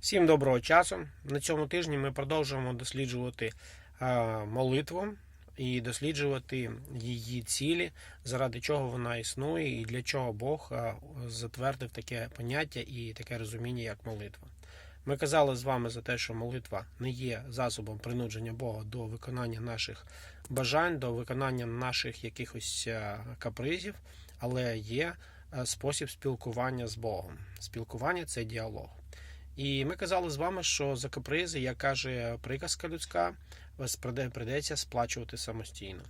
Всім доброго часу. На цьому тижні ми продовжуємо досліджувати е, молитву і досліджувати її цілі, заради чого вона існує і для чого Бог е, затвердив таке поняття і таке розуміння, як молитва. Ми казали з вами за те, що молитва не є засобом принудження Бога до виконання наших бажань, до виконання наших якихось е, капризів, але є спосіб спілкування з Богом. Спілкування це діалог. І ми казали з вами, що за капризи, як каже приказка людська, вас приде- придеться сплачувати самостійно.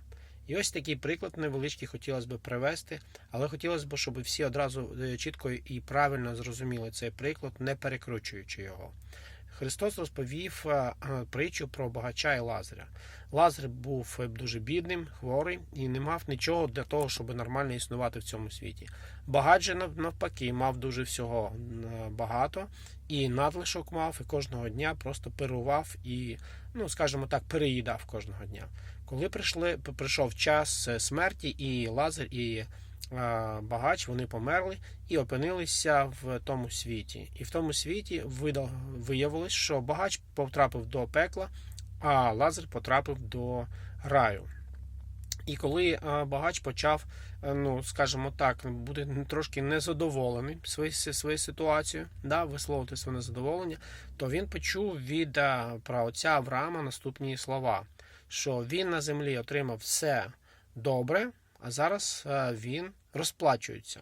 І ось такий приклад невеличкий хотілося б привести, але хотілося б, щоб всі одразу е, чітко і правильно зрозуміли цей приклад, не перекручуючи його. Христос розповів е, е, притчу про багача і Лазаря. Лазар був е, дуже бідним, хворий і не мав нічого для того, щоб нормально існувати в цьому світі. Багач же навпаки мав дуже всього багато і надлишок мав, і кожного дня просто пирував і, ну скажімо так, переїдав кожного дня. Коли прийшли, прийшов час смерті, і Лазар, і багач вони померли і опинилися в тому світі. І в тому світі виявилось, що багач потрапив до пекла, а Лазар потрапив до раю. І коли е, багач почав, е, ну скажімо так, бути трошки незадоволений своєю своєю ситуацією, да, висловити своє незадоволення, то він почув від е, праотця Авраама наступні слова: що він на землі отримав все добре, а зараз е, він розплачується.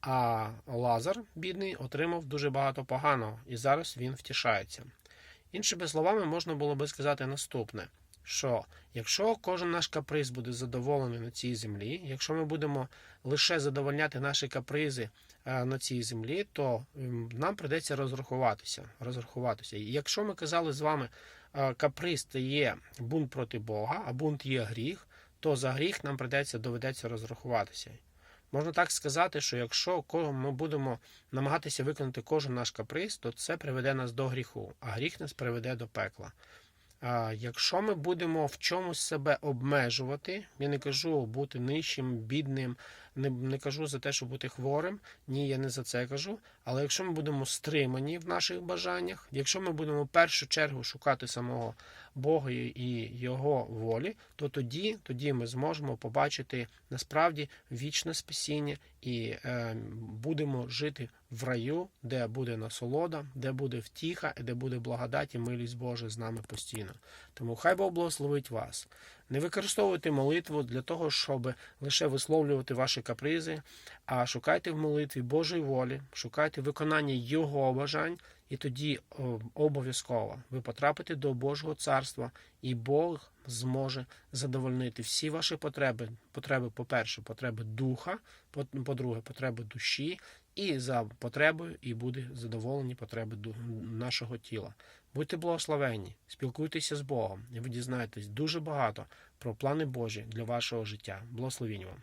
А Лазар, бідний, отримав дуже багато поганого, і зараз він втішається. Іншими словами, можна було би сказати наступне: що якщо кожен наш каприз буде задоволений на цій землі, якщо ми будемо лише задовольняти наші капризи е, на цій землі, то нам придеться розрахуватися. розрахуватися. І якщо ми казали з вами, е, каприз це є бунт проти Бога, а бунт є гріх, то за гріх нам придеться доведеться розрахуватися. Можна так сказати, що якщо ми будемо намагатися виконати кожен наш каприз, то це приведе нас до гріху, а гріх нас приведе до пекла. А якщо ми будемо в чомусь себе обмежувати, я не кажу бути нижчим, бідним, не, не кажу за те, щоб бути хворим. Ні, я не за це кажу. Але якщо ми будемо стримані в наших бажаннях, якщо ми будемо в першу чергу шукати самого Бога і Його волі, то тоді, тоді ми зможемо побачити насправді вічне спасіння і е, будемо жити в раю, де буде насолода, де буде втіха, де буде благодать і милість Божа з нами постійно. Тому хай Бог благословить вас. Не використовуйте молитву для того, щоб лише висловлювати ваші капризи, а шукайте в молитві Божої волі, шукайте виконання Його бажань, і тоді обов'язково ви потрапите до Божого царства, і Бог зможе задовольнити всі ваші потреби. Потреби, по-перше, потреби духа, по- по-друге, потреби душі, і за потребою і буде задоволені потреби нашого тіла. Будьте благословенні, спілкуйтеся з Богом, і ви дізнаєтесь дуже багато про плани Божі для вашого життя. Благословінь вам.